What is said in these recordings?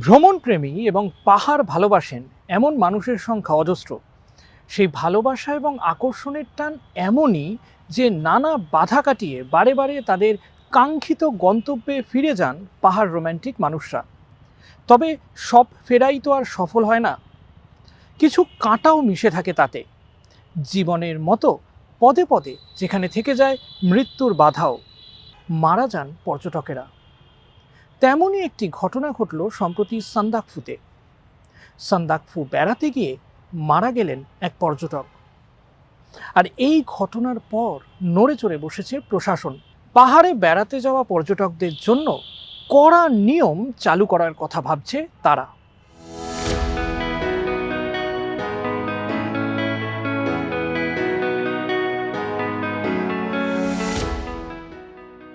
ভ্রমণপ্রেমী এবং পাহাড় ভালোবাসেন এমন মানুষের সংখ্যা অজস্র। সেই ভালোবাসা এবং আকর্ষণের টান এমনই যে নানা বাধা কাটিয়ে বারে বারে তাদের কাঙ্ক্ষিত গন্তব্যে ফিরে যান পাহাড় রোম্যান্টিক মানুষরা। তবে সব ফেরাই তো আর সফল হয় না। কিছু কাঁটাও মিশে থাকে তাতে। জীবনের মতো পদে পদে যেখানে থেকে যায় মৃত্যুর বাধাও। মারা যান পর্যটকেরা। তেমনই একটি ঘটনা ঘটল সম্প্রতি সান্দাকফুতে। সান্দাকফু বেড়াতে গিয়ে মারা গেলেন এক পর্যটক। আর এই ঘটনার পর নড়ে চড়ে বসেছে প্রশাসন। পাহাড়ে বেড়াতে যাওয়া পর্যটকদের জন্য কড়া নিয়ম চালু করার কথা ভাবছে তারা।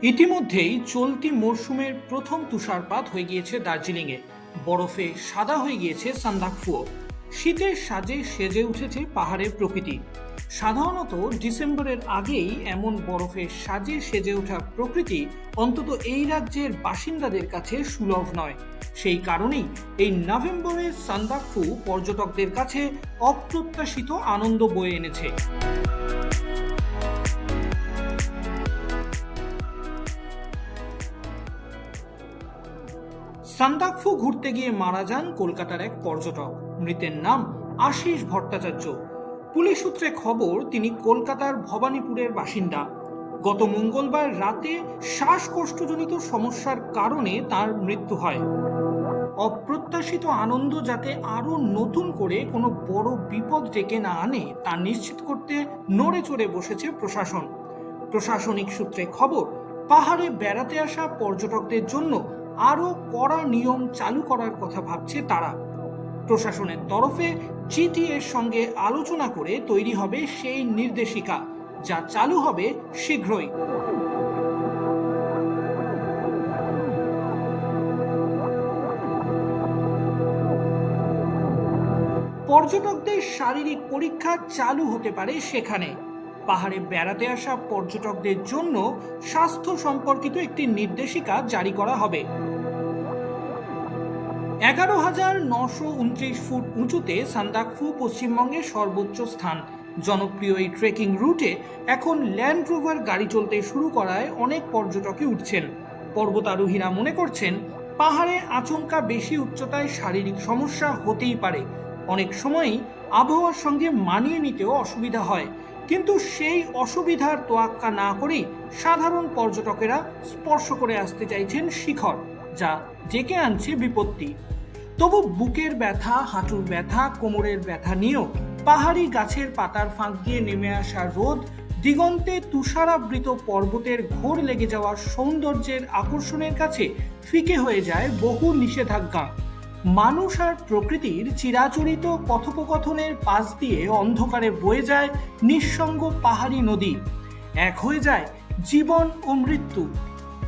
ইতিমধ্যেই চলতি মরশুমের প্রথম তুষারপাত হয়ে গিয়েছে দার্জিলিংয়ে। বরফে সাদা হয়ে গিয়েছে সান্দাকফুও। শীতের সাজে সেজে উঠেছে পাহাড়ের প্রকৃতি। সাধারণত ডিসেম্বরের আগেই এমন বরফে সাজে সেজে ওঠা প্রকৃতি অন্তত এই রাজ্যের বাসিন্দাদের কাছে সুলভ নয়। সেই কারণেই এই নভেম্বরে সান্দাকফু পর্যটকদের কাছে অপ্রত্যাশিত আনন্দ বয়ে এনেছে। সান্দাকফু ঘুরতে গিয়ে মারা যান কলকাতার এক পর্যটক। মৃতের নাম আশিস ভট্টাচার্য। পুলিশ সূত্রে খবর, তিনি কলকাতার ভবানীপুরের বাসিন্দা। গত মঙ্গলবার রাতে শ্বাসকষ্টজনিত সমস্যার কারণে তার মৃত্যু হয়। অপ্রত্যাশিত আনন্দ যাতে আরও নতুন করে কোনো বড় বিপদ ডেকে না আনে, তা নিশ্চিত করতে নড়ে চড়ে বসেছে প্রশাসন। প্রশাসনিক সূত্রে খবর, পাহাড়ে বেড়াতে আসা পর্যটকদের জন্য আরও কড়া নিয়ম চালু করার কথা ভাবছে তারা। প্রশাসনের তরফে জিটিএর সঙ্গে আলোচনা করে তৈরি হবে সেই নির্দেশিকা, যা চালু হবে শীঘ্রই। পর্যটকদের শারীরিক পরীক্ষা চালু হতে পারে সেখানে। পাহাড়ে বেড়াতে আসা পর্যটকদের জন্য স্বাস্থ্য সম্পর্কিত একটি নির্দেশিকা জারি করা হবে। এগারো হাজার নশো উনত্রিশ ফুট উঁচুতে সান্দাকফু পশ্চিমবঙ্গের সর্বোচ্চ স্থান। জনপ্রিয় এই ট্রেকিং রুটে এখন ল্যান্ড রোভার গাড়ি চলতে শুরু করায় অনেক পর্যটকই উঠছেন। পর্বতারোহীরা মনে করছেন, পাহাড়ে আচমকা বেশি উচ্চতায় শারীরিক সমস্যা হতেই পারে। অনেক সময়ই আবহাওয়ার সঙ্গে মানিয়ে নিতেও অসুবিধা হয়। কিন্তু সেই অসুবিধার তোয়াক্কা না করেই সাধারণ পর্যটকেরা স্পর্শ করে আসতে চাইছেন শিখর, যা ডেকে আনছে বিপত্তি। তবু বুকের ব্যথা, হাঁটুর ব্যথা, কোমরের ব্যথা নিয়েও পাহাড়ি গাছের পাতার ফাঁক দিয়ে নেমে আসা রোদ, দিগন্তে তুষারাবৃত পর্বতের ঘোর লেগে যাওয়া সৌন্দর্যের আকর্ষণের কাছে ফিকে হয়ে যায় বহু নিষেধাজ্ঞা। মানুষ আর প্রকৃতির চিরাচরিত কথোপকথনের পাশ দিয়ে অন্ধকারে বয়ে যায় নিঃসঙ্গ পাহাড়ি নদী। এক হয়ে যায় জীবন ও মৃত্যু।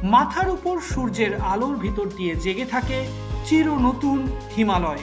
মাথার উপর সূর্যের আলোর ভিতর দিয়ে জেগে থাকে চির নতুন হিমালয়।